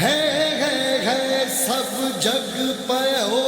है है है सब जग पे हो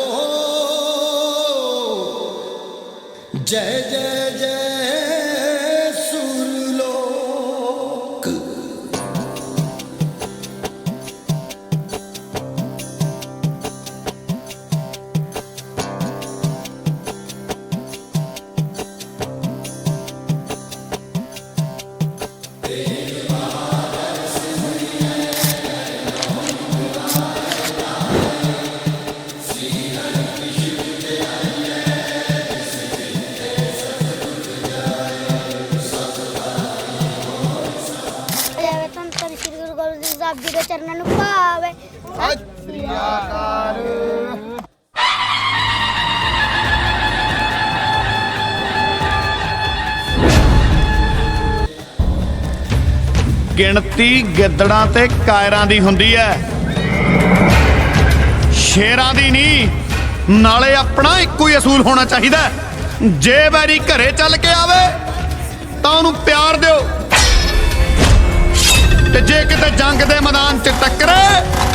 ਜੀ ਦੇ ਚਰਨਾਂ ਨੂੰ ਭਾਵੇ। ਗਿਣਤੀ ਗਿੱਦੜਾਂ ਤੇ ਕਾਇਰਾਂ ਦੀ ਹੁੰਦੀ ਹੈ। ਸ਼ੇਰਾਂ ਦੀ ਨਹੀਂ ਨਾਲੇ ਆਪਣਾ ਇੱਕੋ ਹੀ ਅਸੂਲ ਹੋਣਾ ਚਾਹੀਦਾ। ਜੇ ਵੈਰੀ ਘਰੇ ਚੱਲ ਕੇ ਆਵੇ ਤਾਂ ਉਹਨੂੰ ਪਿਆਰ ਦਿਓ। ਤੇ ਜੇ ਕਿਤੇ ਜੰਗ ਦੇ ਮੈਦਾਨ 'ਚ ਟੱਕਰੇ